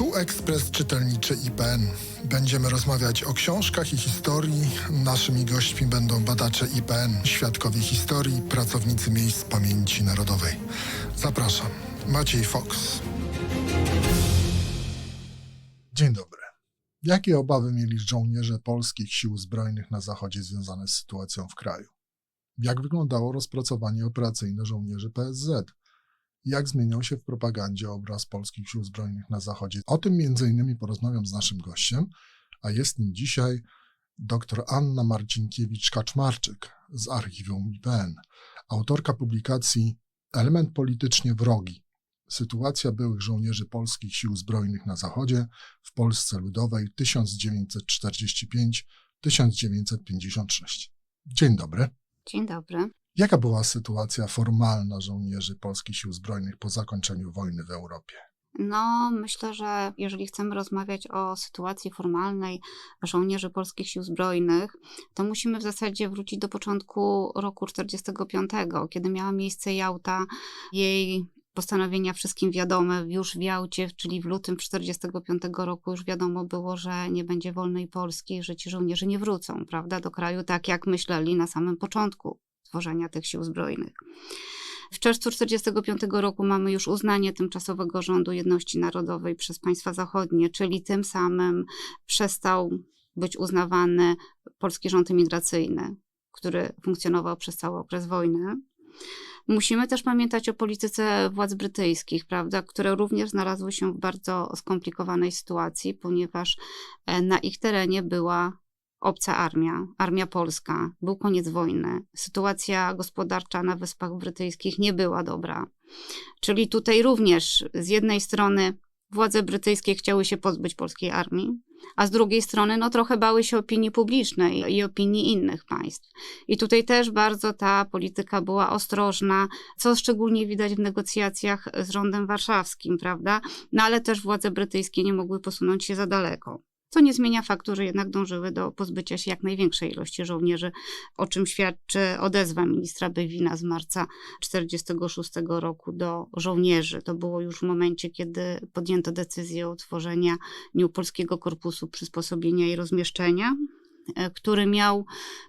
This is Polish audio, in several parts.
Tu ekspres czytelniczy IPN. Będziemy rozmawiać o książkach i historii. Naszymi gośćmi będą badacze IPN, świadkowie historii, pracownicy miejsc pamięci narodowej. Zapraszam. Maciej Fox. Dzień dobry. Jakie obawy mieli żołnierze polskich sił zbrojnych na Zachodzie związane z sytuacją w kraju? Jak wyglądało rozpracowanie operacyjne żołnierzy PSZ? Jak zmieniał się w propagandzie obraz polskich sił zbrojnych na Zachodzie? O tym między innymi porozmawiam z naszym gościem, a jest nim dzisiaj dr Anna Marcinkiewicz-Kaczmarczyk z archiwum IPN, autorka publikacji Element politycznie wrogi. Sytuacja byłych żołnierzy polskich sił zbrojnych na Zachodzie w Polsce Ludowej 1945-1956. Dzień dobry. Dzień dobry. Jaka była sytuacja formalna żołnierzy polskich sił zbrojnych po zakończeniu wojny w Europie? No, myślę, że jeżeli chcemy rozmawiać o sytuacji formalnej żołnierzy polskich sił zbrojnych, to musimy w zasadzie wrócić do początku roku 45, kiedy miała miejsce Jałta, jej postanowienia wszystkim wiadome już w Jałcie, czyli w lutym 45 roku już wiadomo było, że nie będzie wolnej Polski, że ci żołnierze nie wrócą, prawda, do kraju tak jak myśleli na samym początku tworzenia tych sił zbrojnych. W czerwcu 1945 roku mamy już uznanie tymczasowego rządu jedności narodowej przez państwa zachodnie, czyli tym samym przestał być uznawany polski rząd imigracyjny, który funkcjonował przez cały okres wojny. Musimy też pamiętać o polityce władz brytyjskich, prawda, które również znalazły się w bardzo skomplikowanej sytuacji, ponieważ e, na ich terenie była obca armia, armia polska, był koniec wojny. Sytuacja gospodarcza na Wyspach Brytyjskich nie była dobra. Czyli tutaj również z jednej strony władze brytyjskie chciały się pozbyć polskiej armii, a z drugiej strony no trochę bały się opinii publicznej i opinii innych państw. I tutaj też bardzo ta polityka była ostrożna, co szczególnie widać w negocjacjach z rządem warszawskim, prawda? No ale też władze brytyjskie nie mogły posunąć się za daleko co nie zmienia faktu, że jednak dążyły do pozbycia się jak największej ilości żołnierzy, o czym świadczy odezwa ministra Bewina z marca 1946 roku do żołnierzy. To było już w momencie, kiedy podjęto decyzję o utworzeniu Polskiego Korpusu Przysposobienia i Rozmieszczenia, e, który miał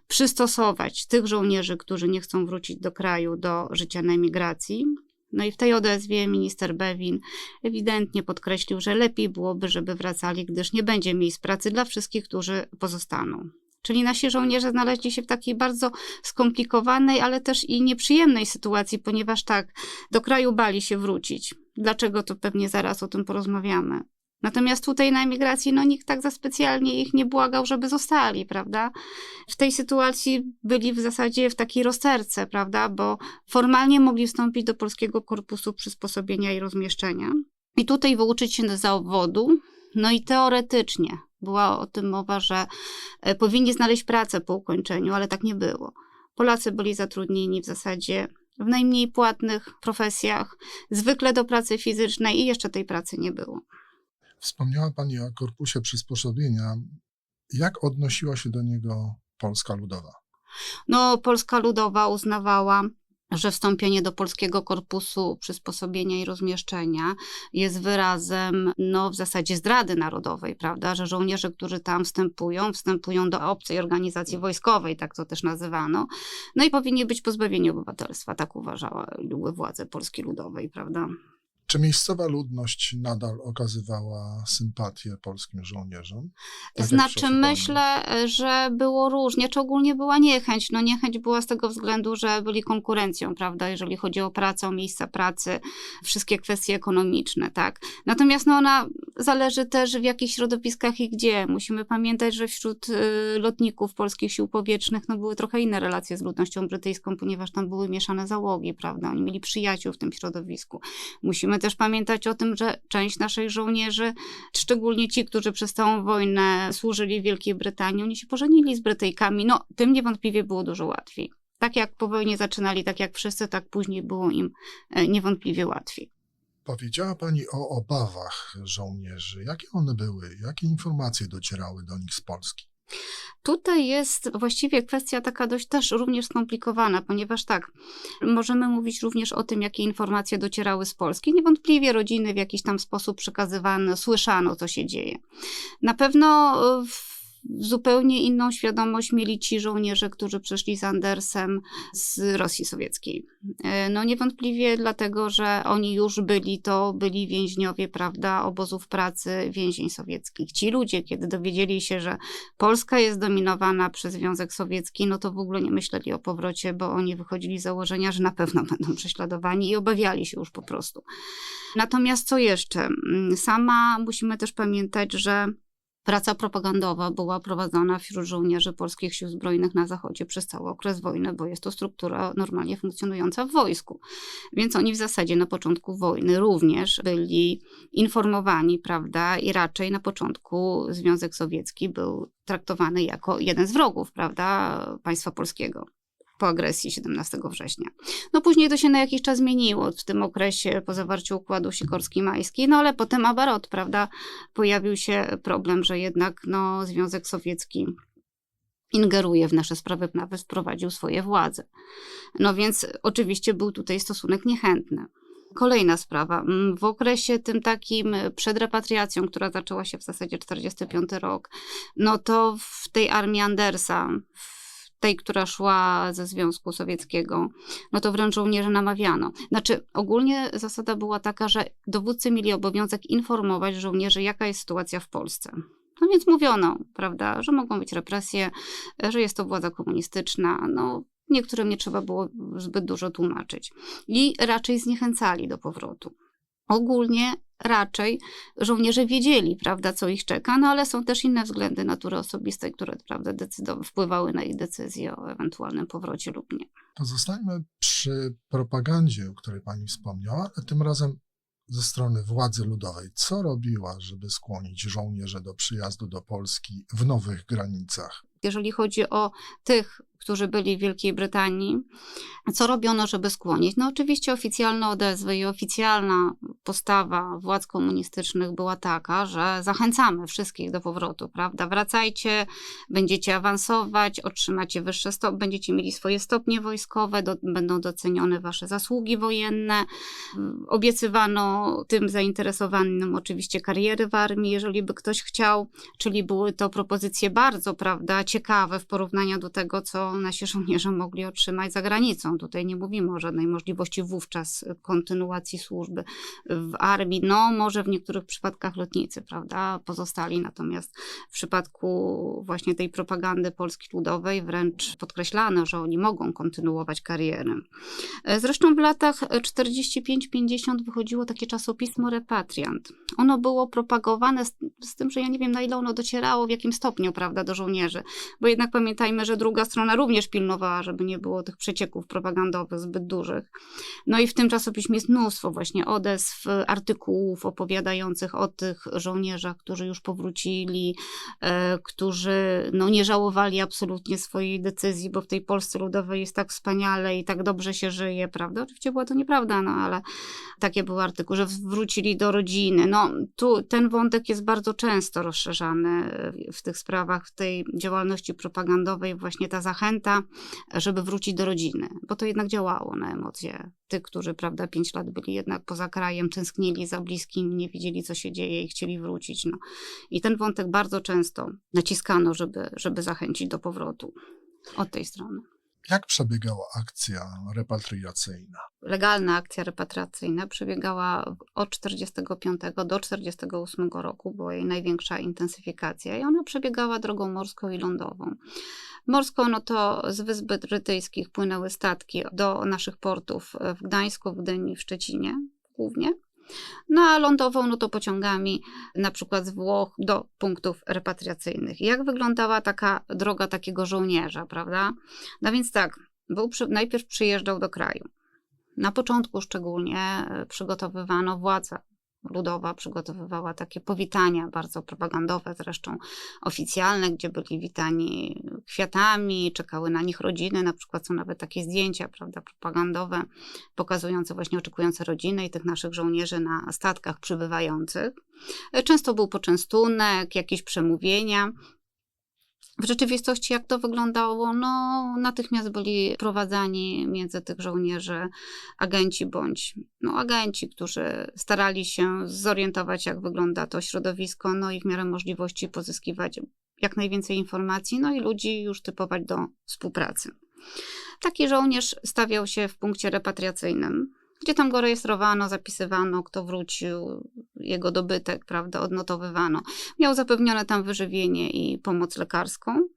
przystosować tych żołnierzy, którzy nie chcą wrócić do kraju, do życia na emigracji, no i w tej odezwie minister Bewin ewidentnie podkreślił, że lepiej byłoby, żeby wracali, gdyż nie będzie miejsc pracy dla wszystkich, którzy pozostaną. Czyli nasi żołnierze znaleźli się w takiej bardzo skomplikowanej, ale też i nieprzyjemnej sytuacji, ponieważ tak, do kraju bali się wrócić. Dlaczego to pewnie zaraz o tym porozmawiamy. Natomiast tutaj na emigracji, no nikt tak za specjalnie ich nie błagał, żeby zostali, prawda? W tej sytuacji byli w zasadzie w takiej rozterce, prawda? Bo formalnie mogli wstąpić do Polskiego Korpusu Przysposobienia i Rozmieszczenia i tutaj wyuczyć się zawodu, no i teoretycznie była o tym mowa, że e, powinni znaleźć pracę po ukończeniu, ale tak nie było. Polacy byli zatrudnieni w zasadzie w najmniej płatnych profesjach, zwykle do pracy fizycznej i jeszcze tej pracy nie było. Wspomniała Pani o korpusie przysposobienia. Jak odnosiła się do niego Polska Ludowa? No, Polska Ludowa uznawała, że wstąpienie do Polskiego Korpusu Przysposobienia i Rozmieszczenia jest wyrazem, no, w zasadzie zdrady narodowej, prawda? Że żołnierze, którzy tam wstępują, wstępują do obcej organizacji wojskowej, tak to też nazywano, no i powinni być pozbawieni obywatelstwa, tak uważały władze Polski Ludowej, prawda? Czy miejscowa ludność nadal okazywała sympatię polskim żołnierzom? Tak znaczy, myślę, że było różnie, czy ogólnie była niechęć. No niechęć była z tego względu, że byli konkurencją, prawda, jeżeli chodzi o pracę, o miejsca pracy, wszystkie kwestie ekonomiczne, tak. Natomiast no ona zależy też w jakich środowiskach i gdzie. Musimy pamiętać, że wśród y, lotników polskich sił powietrznych no były trochę inne relacje z ludnością brytyjską, ponieważ tam były mieszane załogi, prawda, oni mieli przyjaciół w tym środowisku. Musimy też pamiętać o tym, że część naszych żołnierzy, szczególnie ci, którzy przez całą wojnę służyli w Wielkiej Brytanii, oni się pożenili z Brytyjkami. No, tym niewątpliwie było dużo łatwiej. Tak jak po wojnie zaczynali, tak jak wszyscy, tak później było im e, niewątpliwie łatwiej. Powiedziała Pani o obawach żołnierzy. Jakie one były? Jakie informacje docierały do nich z Polski? Tutaj jest właściwie kwestia taka dość też również skomplikowana, ponieważ tak, możemy mówić również o tym, jakie informacje docierały z Polski. Niewątpliwie rodziny w jakiś tam sposób przekazywano, słyszano, co się dzieje. Na pewno w zupełnie inną świadomość mieli ci żołnierze, którzy przyszli z Andersem z Rosji Sowieckiej. E, no niewątpliwie dlatego, że oni już byli, to byli więźniowie, prawda, obozów pracy więzień sowieckich. Ci ludzie, kiedy dowiedzieli się, że Polska jest dominowana przez Związek Sowiecki, no to w ogóle nie myśleli o powrocie, bo oni wychodzili z założenia, że na pewno będą prześladowani i obawiali się już po prostu. Natomiast co jeszcze? Mm, sama musimy też pamiętać, że Praca propagandowa była prowadzona wśród żołnierzy polskich sił zbrojnych na Zachodzie przez cały okres wojny, bo jest to struktura normalnie funkcjonująca w wojsku. Więc oni w zasadzie na początku wojny również byli informowani, prawda, i raczej na początku Związek Sowiecki był traktowany jako jeden z wrogów, prawda, państwa polskiego po agresji 17 września. No później to się na jakiś czas zmieniło w tym okresie po zawarciu układu sikorski-majski, no ale potem abarot, prawda, pojawił się problem, że jednak no, Związek Sowiecki ingeruje w nasze sprawy, nawet wprowadził swoje władze. No więc oczywiście był tutaj stosunek niechętny. Kolejna sprawa. W okresie tym takim przed repatriacją, która zaczęła się w zasadzie 45 rok, no to w tej armii Andersa, w tej, która szła ze Związku Sowieckiego, no to wręcz żołnierze namawiano. Znaczy, ogólnie zasada była taka, że dowódcy mieli obowiązek informować żołnierzy, jaka jest sytuacja w Polsce. No więc mówiono, prawda, że mogą być represje, że jest to władza komunistyczna. No, niektórym nie trzeba było zbyt dużo tłumaczyć. I raczej zniechęcali do powrotu. Ogólnie raczej żołnierze wiedzieli, prawda, co ich czeka, no ale są też inne względy natury osobistej, które, prawda, wpływały na ich decyzję o ewentualnym powrocie lub nie. To zostańmy przy propagandzie, o której pani wspomniała, ale tym razem ze strony władzy ludowej. Co robiła, żeby skłonić żołnierzy do przyjazdu do Polski w nowych granicach? Jeżeli chodzi o tych którzy byli w Wielkiej Brytanii. Co robiono, żeby skłonić? No oczywiście oficjalne odezwy i oficjalna postawa władz komunistycznych była taka, że zachęcamy wszystkich do powrotu, prawda? Wracajcie, będziecie awansować, otrzymacie wyższe stopnie, będziecie mieli swoje stopnie wojskowe, do, będą docenione wasze zasługi wojenne. Obiecywano tym zainteresowanym oczywiście kariery w armii, jeżeli by ktoś chciał, czyli były to propozycje bardzo, prawda, ciekawe w porównaniu do tego, co nasi żołnierze mogli otrzymać za granicą. Tutaj nie mówimy o żadnej możliwości wówczas kontynuacji służby w armii. No, może w niektórych przypadkach lotnicy, prawda, pozostali, natomiast w przypadku właśnie tej propagandy Polski Ludowej wręcz podkreślano, że oni mogą kontynuować karierę. Zresztą w latach 45-50 wychodziło takie czasopismo Repatriant. Ono było propagowane z, z tym, że ja nie wiem na ile ono docierało, w jakim stopniu, prawda, do żołnierzy, bo jednak pamiętajmy, że druga strona również pilnowała, żeby nie było tych przecieków propagandowych zbyt dużych. No i w tym czasopiśmie jest mnóstwo właśnie odezw, artykułów opowiadających o tych żołnierzach, którzy już powrócili, e, którzy no, nie żałowali absolutnie swojej decyzji, bo w tej Polsce Ludowej jest tak wspaniale i tak dobrze się żyje, prawda? Oczywiście była to nieprawda, no ale takie były artykuły, że wrócili do rodziny. No tu ten wątek jest bardzo często rozszerzany w tych sprawach, w tej działalności propagandowej, właśnie ta zachęta zachęta, żeby wrócić do rodziny, bo to jednak działało na emocje tych, którzy, prawda, pięć lat byli jednak poza krajem, tęsknili za bliskim, nie wiedzieli, co się dzieje i chcieli wrócić. No. I ten wątek bardzo często naciskano, żeby, żeby zachęcić do powrotu od tej strony. Jak przebiegała akcja repatriacyjna? Legalna akcja repatriacyjna przebiegała od 45 do 48 roku, była jej największa intensyfikacja i ona przebiegała drogą morską i lądową. Morską, no to z Wysp Brytyjskich płynęły statki do naszych portów w Gdańsku, w Gdyni, w Szczecinie głównie. No a lądową, no to pociągami na przykład z Włoch do punktów repatriacyjnych. Jak wyglądała taka droga takiego żołnierza, prawda? No więc tak, był przy, najpierw przyjeżdżał do kraju. Na początku szczególnie e, przygotowywano władze Ludowa przygotowywała takie powitania, bardzo propagandowe zresztą, oficjalne, gdzie byli witani kwiatami, czekały na nich rodziny, na przykład są nawet takie zdjęcia, prawda, propagandowe, pokazujące właśnie oczekujące rodziny i tych naszych żołnierzy na statkach przybywających. Często był poczęstunek, jakieś przemówienia, W rzeczywistości, jak to wyglądało? No, natychmiast byli prowadzani między tych żołnierzy agenci bądź no, agenci, którzy starali się zorientować, jak wygląda to środowisko, no i w miarę możliwości pozyskiwać jak najwięcej informacji, no i ludzi już typować do współpracy. Taki żołnierz stawiał się w punkcie repatriacyjnym, gdzie tam go rejestrowano, zapisywano, kto wrócił, jego dobytek, prawda, odnotowywano. Miał zapewnione tam wyżywienie i pomoc lekarską.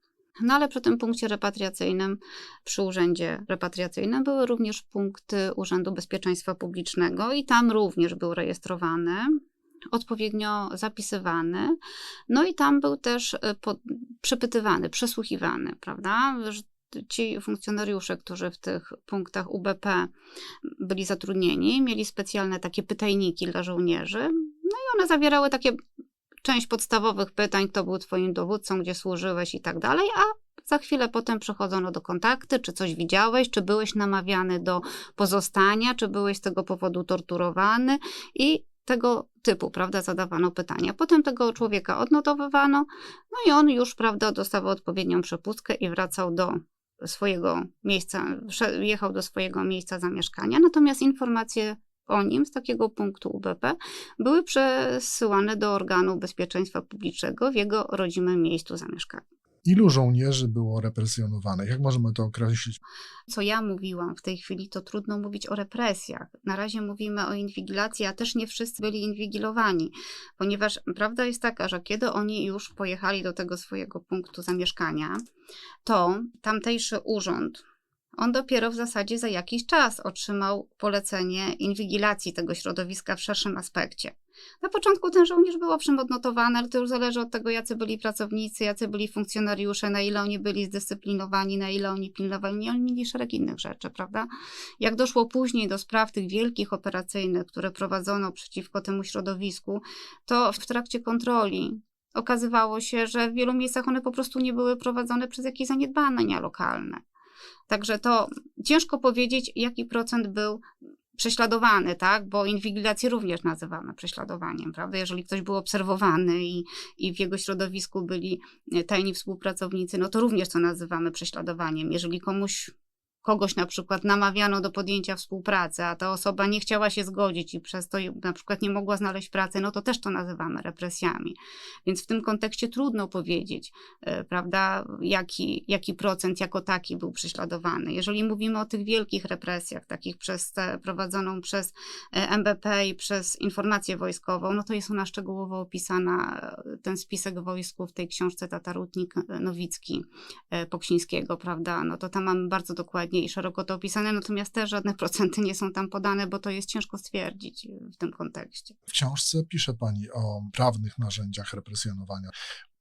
No ale przy tym punkcie repatriacyjnym, przy urzędzie repatriacyjnym były również punkty Urzędu Bezpieczeństwa Publicznego i tam również był rejestrowany, odpowiednio zapisywany. No i tam był też e, po, przepytywany, przesłuchiwany, prawda? ci funkcjonariusze, którzy w tych punktach UBP byli zatrudnieni, mieli specjalne takie pytajniki dla żołnierzy. No i one zawierały takie część podstawowych pytań, kto był twoim dowódcą, gdzie służyłeś i tak dalej, a za chwilę potem przechodzono do kontakty, czy coś widziałeś, czy byłeś namawiany do pozostania, czy byłeś z tego powodu torturowany i tego typu, prawda, zadawano pytania. Potem tego człowieka odnotowywano, no i on już, prawda, dostawał odpowiednią przepustkę i wracał do swojego miejsca, jechał do swojego miejsca zamieszkania, natomiast informacje o nim z takiego punktu UBP były przesyłane do organu bezpieczeństwa publicznego w jego rodzimym miejscu zamieszkania. Ilu żołnierzy było represjonowanych? Jak możemy to określić? Co ja mówiłam w tej chwili, to trudno mówić o represjach. Na razie mówimy o inwigilacji, a też nie wszyscy byli inwigilowani, ponieważ prawda jest taka, że kiedy oni już pojechali do tego swojego punktu zamieszkania, to tamtejszy urząd, on dopiero w zasadzie za jakiś czas otrzymał polecenie inwigilacji tego środowiska w szerszym aspekcie. Na początku ten żołnierz był owszem odnotowany, ale to już zależy od tego, jacy byli pracownicy, jacy byli funkcjonariusze, na ile oni byli zdyscyplinowani, na ile oni pilnowali. Oni mieli szereg innych rzeczy, prawda? Jak doszło później do spraw tych wielkich operacyjnych, które prowadzono przeciwko temu środowisku, to w trakcie kontroli okazywało się, że w wielu miejscach one po prostu nie były prowadzone przez jakieś zaniedbania lokalne. Także to ciężko powiedzieć, jaki procent był prześladowany, tak? Bo inwigilację również nazywamy prześladowaniem, prawda? Jeżeli ktoś był obserwowany i, i w jego środowisku byli tajni współpracownicy, no to również to nazywamy prześladowaniem. Jeżeli komuś kogoś na przykład namawiano do podjęcia współpracy, a ta osoba nie chciała się zgodzić i przez to na przykład nie mogła znaleźć pracy, no to też to nazywamy represjami. Więc w tym kontekście trudno powiedzieć, e, prawda, jaki, jaki procent jako taki był prześladowany. Jeżeli mówimy o tych wielkich represjach, takich przez te, prowadzoną przez e, MBP i przez informację wojskową, no to jest ona szczegółowo opisana, e, ten spisek wojsku w tej książce Tatarutnik Nowicki Poksińskiego, prawda, no to tam mamy bardzo dokładnie i szeroko to opisane, natomiast te żadne procenty nie są tam podane, bo to jest ciężko stwierdzić w tym kontekście. W książce pisze Pani o prawnych narzędziach represjonowania.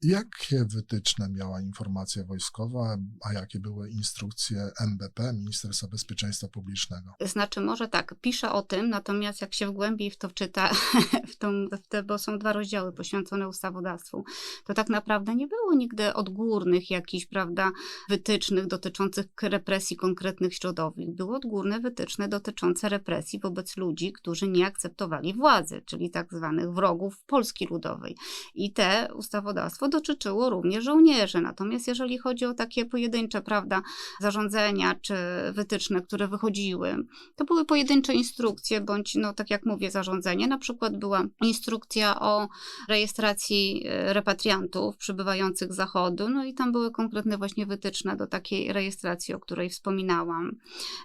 Jakie wytyczne miała informacja wojskowa, a jakie były instrukcje MBP, Ministerstwa Bezpieczeństwa Publicznego? Znaczy, może tak, pisze o tym, natomiast jak się wgłębi w to wczyta, w tą, w te, bo są dwa rozdziały poświęcone ustawodawstwu, to tak naprawdę nie było nigdy odgórnych jakichś, prawda, wytycznych dotyczących represji konkretnych środowisk. Były odgórne wytyczne dotyczące represji wobec ludzi, którzy nie akceptowali władzy, czyli tak zwanych wrogów Polski Ludowej. I te ustawodawstwo dotyczyło również żołnierzy. Natomiast jeżeli chodzi o takie pojedyncze, prawda, zarządzenia czy wytyczne, które wychodziły, to były pojedyncze instrukcje, bądź, no tak jak mówię, zarządzenie. Na przykład była instrukcja o rejestracji e, repatriantów przybywających z zachodu, no i tam były konkretne właśnie wytyczne do takiej rejestracji, o której wspominałam.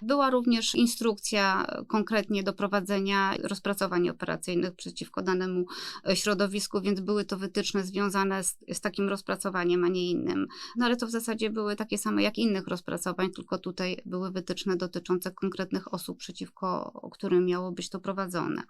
Była również instrukcja konkretnie do prowadzenia rozpracowań operacyjnych przeciwko danemu e, środowisku, więc były to wytyczne związane z, z takim rozpracowaniem, a nie innym. No ale to w zasadzie były takie same jak innych rozpracowań, tylko tutaj były wytyczne dotyczące konkretnych osób, przeciwko którym miało być to prowadzone.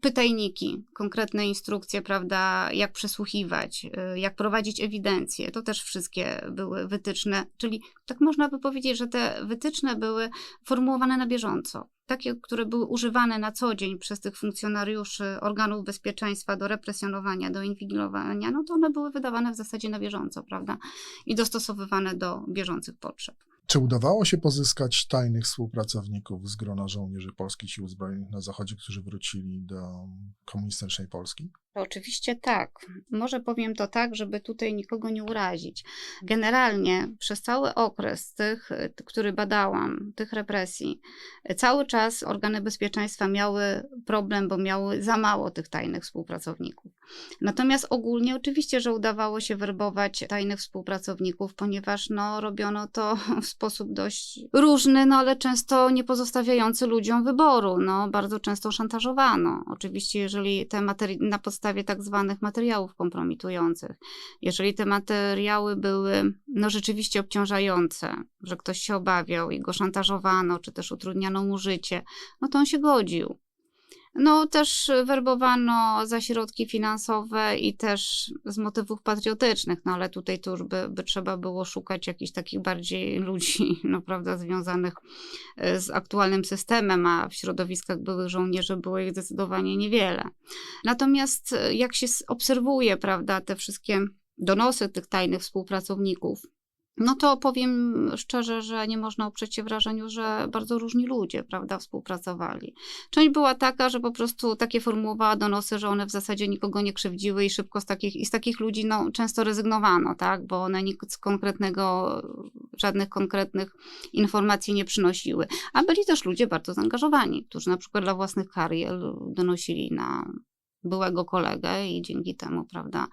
Pytajniki, konkretne instrukcje, prawda, jak przesłuchiwać, y, jak prowadzić ewidencję, to też wszystkie były wytyczne, czyli tak można by powiedzieć, że te wytyczne były formułowane na bieżąco takie, które były używane na co dzień przez tych funkcjonariuszy organów bezpieczeństwa do represjonowania, do inwigilowania, no to one były wydawane w zasadzie na bieżąco, prawda? I dostosowywane do bieżących potrzeb. Czy udawało się pozyskać tajnych współpracowników z grona żołnierzy polskich sił zbrojnych na Zachodzie, którzy wrócili do komunistycznej Polski? Oczywiście tak. Może powiem to tak, żeby tutaj nikogo nie urazić. Generalnie przez cały okres tych, który badałam, tych represji, cały czas organy bezpieczeństwa miały problem, bo miały za mało tych tajnych współpracowników. Natomiast ogólnie oczywiście, że udawało się werbować tajnych współpracowników, ponieważ no, robiono to w sposób dość różny, no ale często nie pozostawiający ludziom wyboru. No, bardzo często szantażowano. Oczywiście, jeżeli te materi- na podstawie tak zwanych materiałów kompromitujących, jeżeli te materiały były no, rzeczywiście obciążające, że ktoś się obawiał i go szantażowano, czy też utrudniano mu życie, no to on się godził. No, też werbowano za środki finansowe i też z motywów patriotycznych, no ale tutaj to już by, by trzeba było szukać jakichś takich bardziej ludzi, no prawda, związanych e, z aktualnym systemem, a w środowiskach byłych żołnierzy było ich zdecydowanie niewiele. Natomiast e, jak się obserwuje, prawda, te wszystkie donosy tych tajnych współpracowników, no to powiem szczerze, że nie można oprzeć się wrażeniu, że bardzo różni ludzie, prawda, współpracowali. Część była taka, że po prostu takie formułowała donosy, że one w zasadzie nikogo nie krzywdziły i szybko z takich, i z takich ludzi no, często rezygnowano, tak, bo one nic konkretnego, żadnych konkretnych informacji nie przynosiły. A byli też ludzie bardzo zaangażowani, którzy na przykład dla własnych karier donosili na byłego kolegę i dzięki temu, prawda,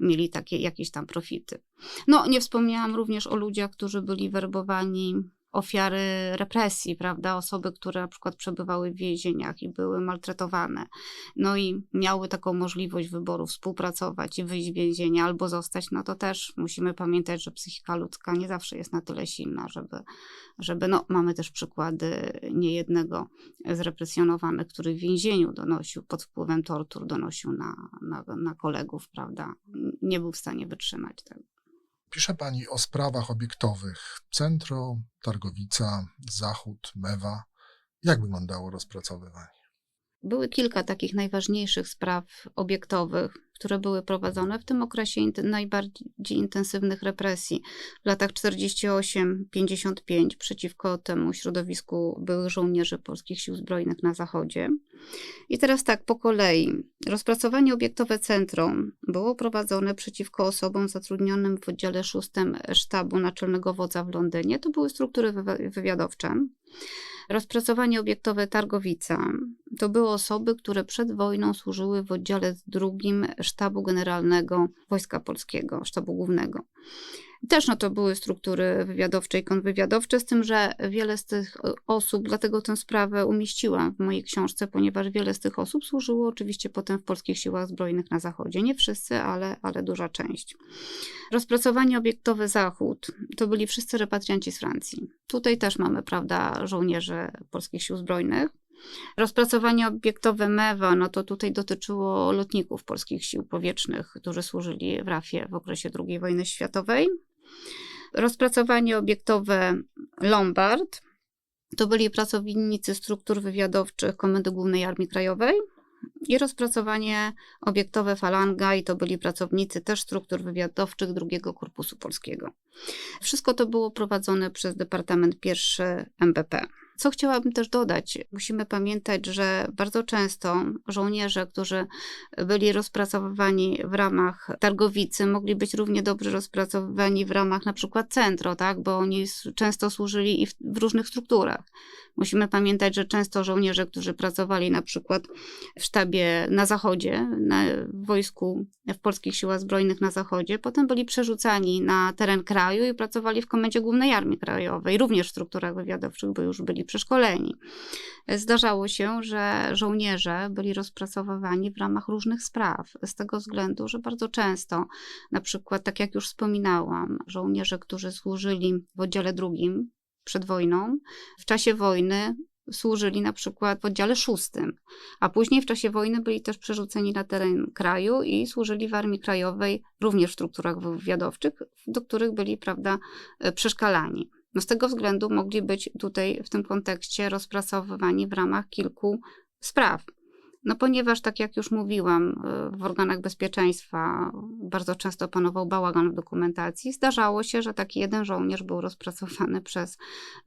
mieli takie jakieś tam profity. No, nie wspomniałam również o ludziach, którzy byli werbowani ofiary represji, prawda? Osoby, które na przykład przebywały w więzieniach i były maltretowane. No i miały taką możliwość wyboru współpracować i wyjść z więzienia albo zostać, no to też musimy pamiętać, że psychika ludzka nie zawsze jest na tyle silna, żeby, żeby no mamy też przykłady niejednego zrepresjonowanych, który w więzieniu donosił, pod wpływem tortur donosił na, na, na kolegów, prawda? Nie był w stanie wytrzymać tego. Pisze Pani o sprawach obiektowych Centro, Targowica, Zachód, Mewa. Jak wyglądało rozpracowywanie? Były kilka takich najważniejszych spraw obiektowych, które były prowadzone w tym okresie najbardziej intensywnych represji w latach 48-55 przeciwko temu środowisku byłych żołnierzy polskich sił zbrojnych na Zachodzie. I teraz tak, po kolei. Rozpracowanie obiektowe centrum było prowadzone przeciwko osobom zatrudnionym w oddziale 6 sztabu naczelnego wodza w Londynie. To były struktury wywiadowcze. Rozpracowanie obiektowe Targowica to były osoby, które przed wojną służyły w oddziale drugim Sztabu Generalnego Wojska Polskiego, Sztabu Głównego. Też no to były struktury wywiadowcze i kontrwywiadowcze, z tym, że wiele z tych osób, dlatego tę sprawę umieściłam w mojej książce, ponieważ wiele z tych osób służyło oczywiście potem w polskich siłach zbrojnych na Zachodzie. Nie wszyscy, ale, ale duża część. Rozpracowanie obiektowe Zachód to byli wszyscy repatrianci z Francji. Tutaj też mamy, prawda, żołnierzy polskich sił zbrojnych. Rozpracowanie obiektowe MEWA, no to tutaj dotyczyło lotników polskich sił powietrznych, którzy służyli w RAF-ie w okresie II wojny światowej. Rozpracowanie obiektowe Lombard to byli pracownicy struktur wywiadowczych Komendy Głównej Armii Krajowej i rozpracowanie obiektowe Falanga i to byli pracownicy też struktur wywiadowczych II Korpusu Polskiego. Wszystko to było prowadzone przez Departament I MBP. Co chciałabym też dodać, musimy pamiętać, że bardzo często żołnierze, którzy byli rozpracowywani w ramach targowicy, mogli być równie dobrze rozpracowywani w ramach na przykład centro, tak? bo oni często służyli i w, w różnych strukturach. Musimy pamiętać, że często żołnierze, którzy pracowali na przykład w sztabie na zachodzie, na, w wojsku, w polskich siłach zbrojnych na zachodzie, potem byli przerzucani na teren kraju i pracowali w Komendzie Głównej Armii Krajowej, również w strukturach wywiadowczych, bo już byli przeszkoleni. Zdarzało się, że żołnierze byli rozpracowywani w ramach różnych spraw, z tego względu, że bardzo często, na przykład, tak jak już wspominałam, żołnierze, którzy służyli w oddziale drugim, przed wojną, w czasie wojny służyli na przykład w oddziale szóstym, a później w czasie wojny byli też przerzuceni na teren kraju i służyli w Armii Krajowej, również w strukturach wywiadowczych, do których byli, prawda, przeszkalani. No z tego względu mogli być tutaj w tym kontekście rozpracowywani w ramach kilku spraw. No ponieważ, tak jak już mówiłam, y, w organach bezpieczeństwa bardzo często panował bałagan w dokumentacji, zdarzało się, że taki jeden żołnierz był rozpracowany przez,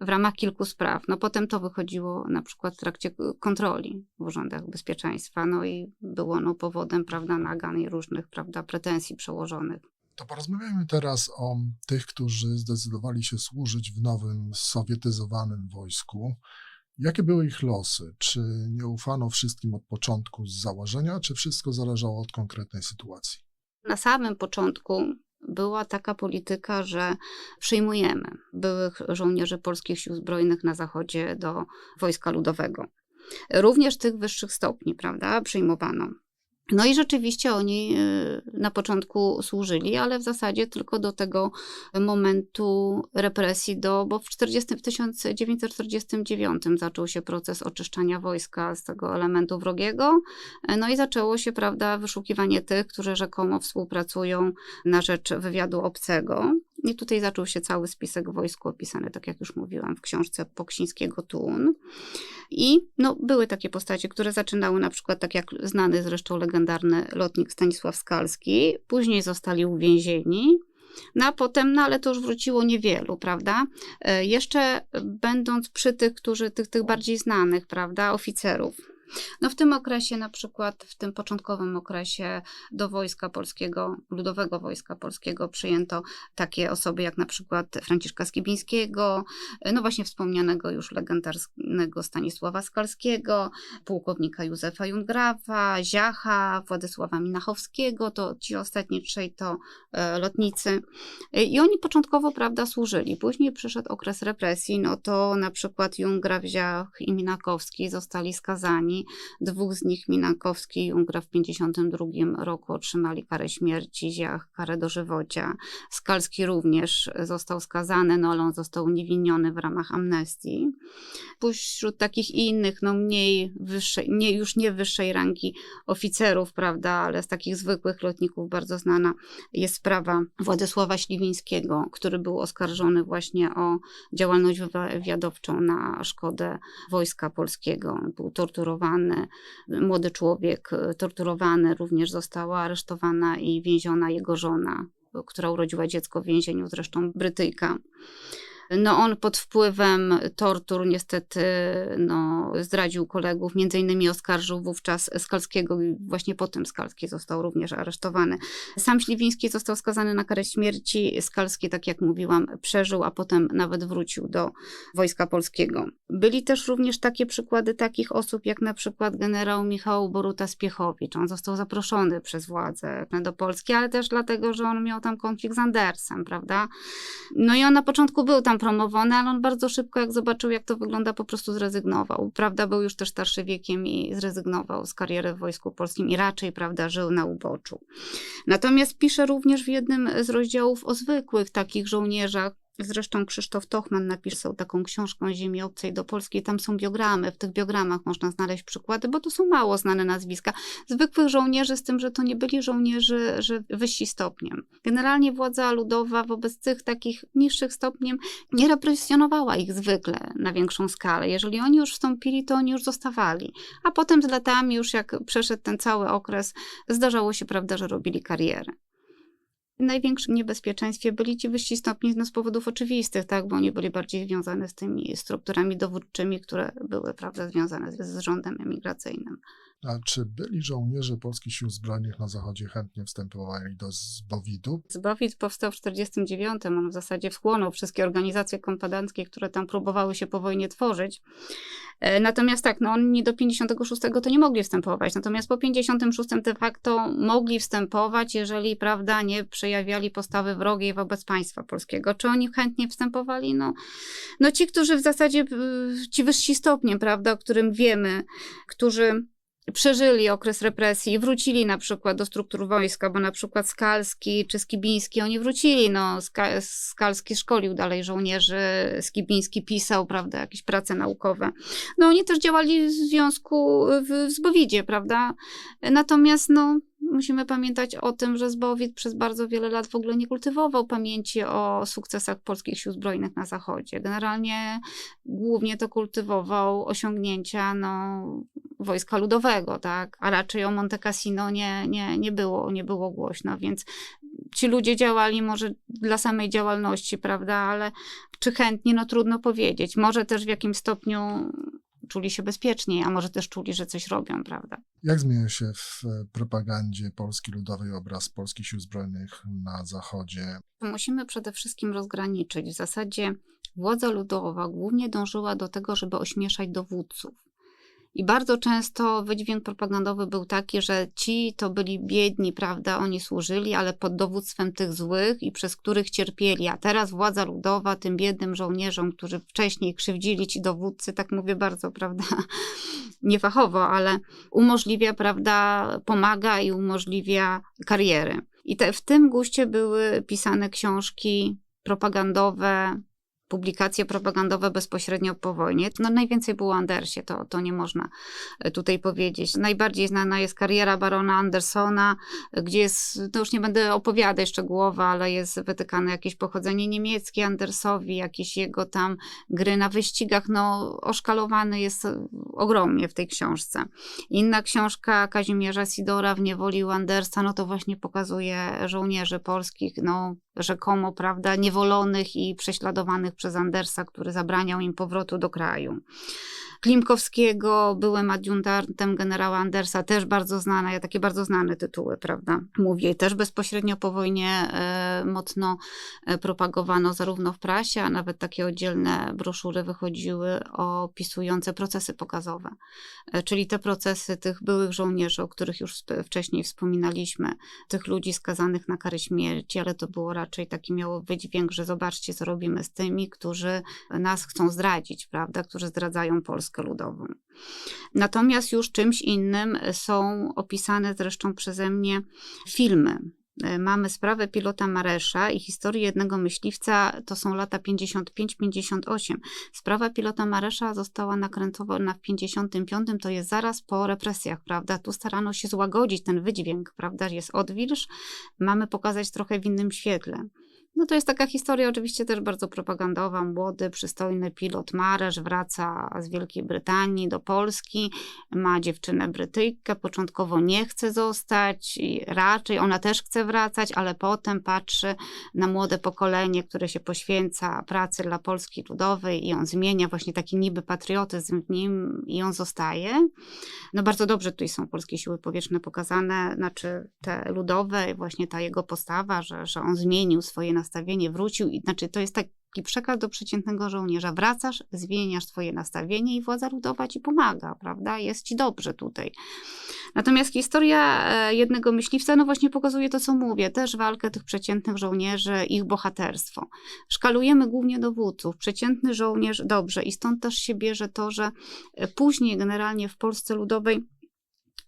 w ramach kilku spraw. No potem to wychodziło na przykład w trakcie kontroli w urzędach bezpieczeństwa, no i było no powodem, prawda, nagan i różnych, prawda, pretensji przełożonych. To porozmawiajmy teraz o tych, którzy zdecydowali się służyć w nowym sowietyzowanym wojsku. Jakie były ich losy? Czy nie ufano wszystkim od początku z założenia, czy wszystko zależało od konkretnej sytuacji? Na samym początku była taka polityka, że przyjmujemy byłych żołnierzy polskich sił zbrojnych na zachodzie do wojska ludowego. Również tych wyższych stopni, prawda, przyjmowano. No i rzeczywiście oni y, na początku służyli, ale w zasadzie tylko do tego momentu represji, do, bo w, 40, w 1949 zaczął się proces oczyszczania wojska z tego elementu wrogiego. No i zaczęło się, prawda, wyszukiwanie tych, którzy rzekomo współpracują na rzecz wywiadu obcego. I tutaj zaczął się cały spisek wojsku opisany, tak jak już mówiłam, w książce Poksińskiego Tun. I no, były takie postacie, które zaczynały na przykład, tak jak znany zresztą legendarny lotnik Stanisław Skalski, później zostali uwięzieni. No a potem, no ale to już wróciło niewielu, prawda? E, jeszcze będąc przy tych, którzy, tych, tych bardziej znanych, prawda, oficerów, no w tym okresie, na przykład w tym początkowym okresie do Wojska Polskiego, Ludowego Wojska Polskiego przyjęto takie osoby jak na przykład Franciszka Skibińskiego, no właśnie wspomnianego już legendarnego Stanisława Skalskiego, pułkownika Józefa Jungrawa, Ziacha, Władysława Minachowskiego, to ci ostatni trzej to e, lotnicy. I oni początkowo, prawda, służyli. Później przyszedł okres represji, no to na przykład Jungraw, Ziach i Minakowski zostali skazani Dwóch z nich, Minakowski i Jungra w 1952 roku otrzymali karę śmierci, Ziach karę dożywocia. Skalski również został skazany, no ale on został uniewinniony w ramach amnestii. Pośród takich innych, no mniej wyższej, nie, już nie wyższej rangi oficerów, prawda, ale z takich zwykłych lotników bardzo znana jest sprawa Władysława Śliwińskiego, który był oskarżony właśnie o działalność wywiadowczą na szkodę wojska polskiego. Był torturowany młody człowiek e, torturowany, również została aresztowana i więziona jego żona, która urodziła dziecko w więzieniu, zresztą Brytyjka. No on pod wpływem tortur niestety no, zdradził kolegów, między innymi oskarżył wówczas Skalskiego i właśnie potem Skalski został również aresztowany. Sam Śliwiński został skazany na karę śmierci, Skalski, tak jak mówiłam, przeżył, a potem nawet wrócił do Wojska Polskiego. Byli też również takie przykłady takich osób, jak na przykład generał Michał Boruta-Spiechowicz. On został zaproszony przez władze do Polski, ale też dlatego, że on miał tam konflikt z Andersem, prawda? No i on na początku był tam promowany, ale on bardzo szybko, jak zobaczył, jak to wygląda, po prostu zrezygnował. Prawda, był już też starszy wiekiem i zrezygnował z kariery w Wojsku Polskim i raczej, prawda, żył na uboczu. Natomiast pisze również w jednym z rozdziałów o zwykłych takich żołnierzach, Zresztą Krzysztof Tochman napisał taką książkę ziemi obcej do Polski. Tam są biogramy. W tych biogramach można znaleźć przykłady, bo to są mało znane nazwiska. Zwykłych żołnierzy, z tym, że to nie byli żołnierzy że wyżsi stopniem. Generalnie władza ludowa wobec tych takich niższych stopniem nie represjonowała ich zwykle na większą skalę. Jeżeli oni już wstąpili, to oni już zostawali. A potem z latami, już jak przeszedł ten cały okres, zdarzało się, prawda, że robili karierę największym niebezpieczeństwie byli ci wyżsi stopni no, z powodów oczywistych, tak, bo oni byli bardziej związane z tymi strukturami dowódczymi, które były prawda, związane z, z rządem emigracyjnym. A czy byli żołnierze polskich sił zbrojnych na zachodzie chętnie wstępowali do Zbowidu? Zbowid powstał w 1949. On w zasadzie wchłonął wszystkie organizacje kompadanckie, które tam próbowały się po wojnie tworzyć. E, natomiast tak, no oni do 56 to nie mogli wstępować. Natomiast po 56 de facto mogli wstępować, jeżeli, prawda, nie przejawiali postawy wrogiej wobec państwa polskiego. Czy oni chętnie wstępowali? No, no ci, którzy w zasadzie, ci wyżsi stopnie, prawda, o którym wiemy, którzy przeżyli okres represji, wrócili na przykład do struktur wojska, bo na przykład Skalski czy Skibiński, oni wrócili, no Skalski szkolił dalej żołnierzy, Skibiński pisał, prawda, jakieś prace naukowe. No oni też działali w związku w, w Zbowidzie, prawda, natomiast no musimy pamiętać o tym, że Zbowid przez bardzo wiele lat w ogóle nie kultywował pamięci o sukcesach polskich sił zbrojnych na Zachodzie. Generalnie głównie to kultywował osiągnięcia no, Wojska Ludowego, tak? A raczej o Monte Cassino nie, nie, nie, było, nie było głośno, więc ci ludzie działali może dla samej działalności, prawda? Ale czy chętnie, no trudno powiedzieć. Może też w jakimś stopniu czuli się bezpieczniej, a może też czuli, że coś robią, prawda? Jak zmienia się w propagandzie Polski Ludowej obraz polskich sił zbrojnych na Zachodzie? Musimy przede wszystkim rozgraniczyć. W zasadzie władza ludowa głównie dążyła do tego, żeby ośmieszać dowódców. I bardzo często wydźwięk propagandowy był taki, że ci to byli biedni, prawda, oni służyli, ale pod dowództwem tych złych i przez których cierpieli. A teraz władza ludowa tym biednym żołnierzom, którzy wcześniej krzywdzili ci dowódcy, tak mówię bardzo, prawda, niefachowo, ale umożliwia, prawda, pomaga i umożliwia kariery. I te, w tym guście były pisane książki propagandowe, publikacje propagandowe bezpośrednio po wojnie. No najwięcej było o Andersie, to, to nie można e, tutaj powiedzieć. Najbardziej znana jest kariera barona Andersona, gdzie jest, to już nie będę opowiadać szczegółowo, ale jest wytykane jakieś pochodzenie niemieckie Andersowi, jakieś jego tam gry na wyścigach, no oszkalowany jest ogromnie w tej książce. Inna książka Kazimierza Sidora w niewoli Andersa, no to właśnie pokazuje żołnierzy polskich, no rzekomo, prawda, niewolonych i prześladowanych przez Andersa, który zabraniał im powrotu do kraju. Klimkowskiego, byłem adiuntantem generała Andersa, też bardzo znana, ja takie bardzo znane tytuły, prawda, mówię. Też bezpośrednio po wojnie e, mocno e, propagowano zarówno w prasie, a nawet takie oddzielne broszury wychodziły opisujące procesy pokazowe. E, czyli te procesy tych byłych żołnierzy, o których już wcześniej wspominaliśmy, tych ludzi skazanych na karę śmierci, ale to było raczej taki miało wydźwięk, że zobaczcie, co robimy z tymi, którzy nas chcą zdradzić, prawda, którzy zdradzają Polskę Ludową. Natomiast już czymś innym są opisane zresztą przeze mnie filmy. E, Mamy sprawę pilota Maresza i historię jednego myśliwca, to są lata 55-58. Sprawa pilota Maresza została nakręcowana w 55, to jest zaraz po represjach, prawda? Tu starano się złagodzić ten wydźwięk, prawda? Jest odwilż, mamy pokazać trochę w innym świetle. No to jest taka historia oczywiście też bardzo propagandowa. Młody, przystojny pilot Maresz wraca z Wielkiej Brytanii do Polski, ma dziewczynę Brytyjkę, początkowo nie chce zostać, i raczej ona też chce wracać, ale potem patrzy na młode pokolenie, które się poświęca pracy dla Polski Ludowej i on zmienia właśnie taki niby patriotyzm w nim i on zostaje. No bardzo dobrze tutaj są polskie siły powietrzne pokazane, znaczy te ludowe, właśnie ta jego postawa, że, że on zmienił swoje nastawienie, wrócił i znaczy to jest taki przekaz do przeciętnego żołnierza. Wracasz, zmieniasz swoje nastawienie i władza ludowa ci pomaga, prawda? Jest ci dobrze tutaj. Natomiast historia e, jednego myśliwca, no właśnie pokazuje to, co mówię, też walkę tych przeciętnych żołnierzy, ich bohaterstwo. Szkalujemy głównie dowódców. Przeciętny żołnierz dobrze i stąd też się bierze to, że e, później generalnie w Polsce Ludowej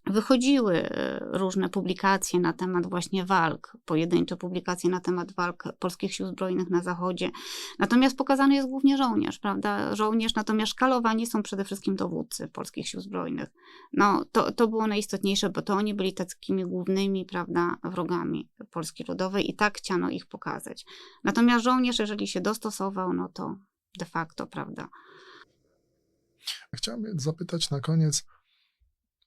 wychodziły e, różne publikacje na temat właśnie walk, pojedyncze publikacje na temat walk polskich sił zbrojnych na Zachodzie. Natomiast pokazany jest głównie żołnierz, prawda? Żołnierz, natomiast szkalowani są przede wszystkim dowódcy polskich sił zbrojnych. No, to, to było najistotniejsze, bo to oni byli takimi głównymi, prawda, wrogami Polski Ludowej i tak chciano ich pokazać. Natomiast żołnierz, jeżeli się dostosował, no to de facto, prawda, Chciałem zapytać na koniec,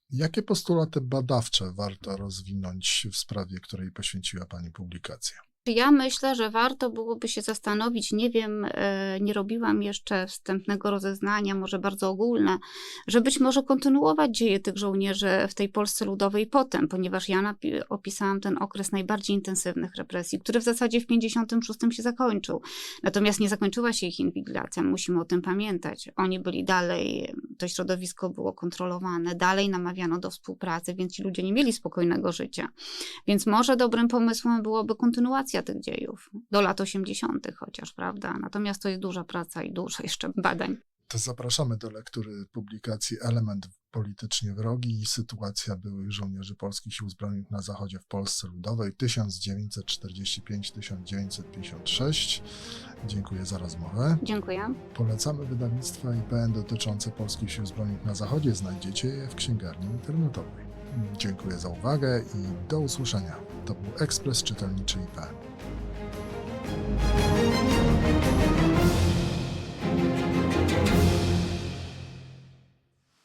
jakie postulaty badawcze warto rozwinąć w sprawie, której poświęciła Pani publikację? Ja myślę, że warto byłoby się zastanowić, nie wiem, e, nie robiłam jeszcze wstępnego rozeznania, może bardzo ogólne, że być może kontynuować dzieje tych żołnierzy w tej Polsce Ludowej potem, ponieważ ja opisałam ten okres najbardziej intensywnych represji, który w zasadzie w 56 się zakończył. Natomiast nie zakończyła się ich inwigilacja, musimy o tym pamiętać. Oni byli dalej, to środowisko było kontrolowane, dalej namawiano do współpracy, więc ci ludzie nie mieli spokojnego życia. Więc może dobrym pomysłem byłoby kontynuacja tych dziejów do lat 80., chociaż, prawda? Natomiast to jest duża praca i dużo jeszcze badań. To zapraszamy do lektury publikacji Element politycznie wrogi i sytuacja byłych żołnierzy polskich sił zbrojnych na zachodzie w Polsce Ludowej 1945-1956. Dziękuję za rozmowę. Dziękuję. Polecamy wydawnictwa IPN dotyczące polskich sił zbrojnych na zachodzie. Znajdziecie je w księgarni internetowej. Dziękuję za uwagę i do usłyszenia. To był Ekspres Czytelniczy IP.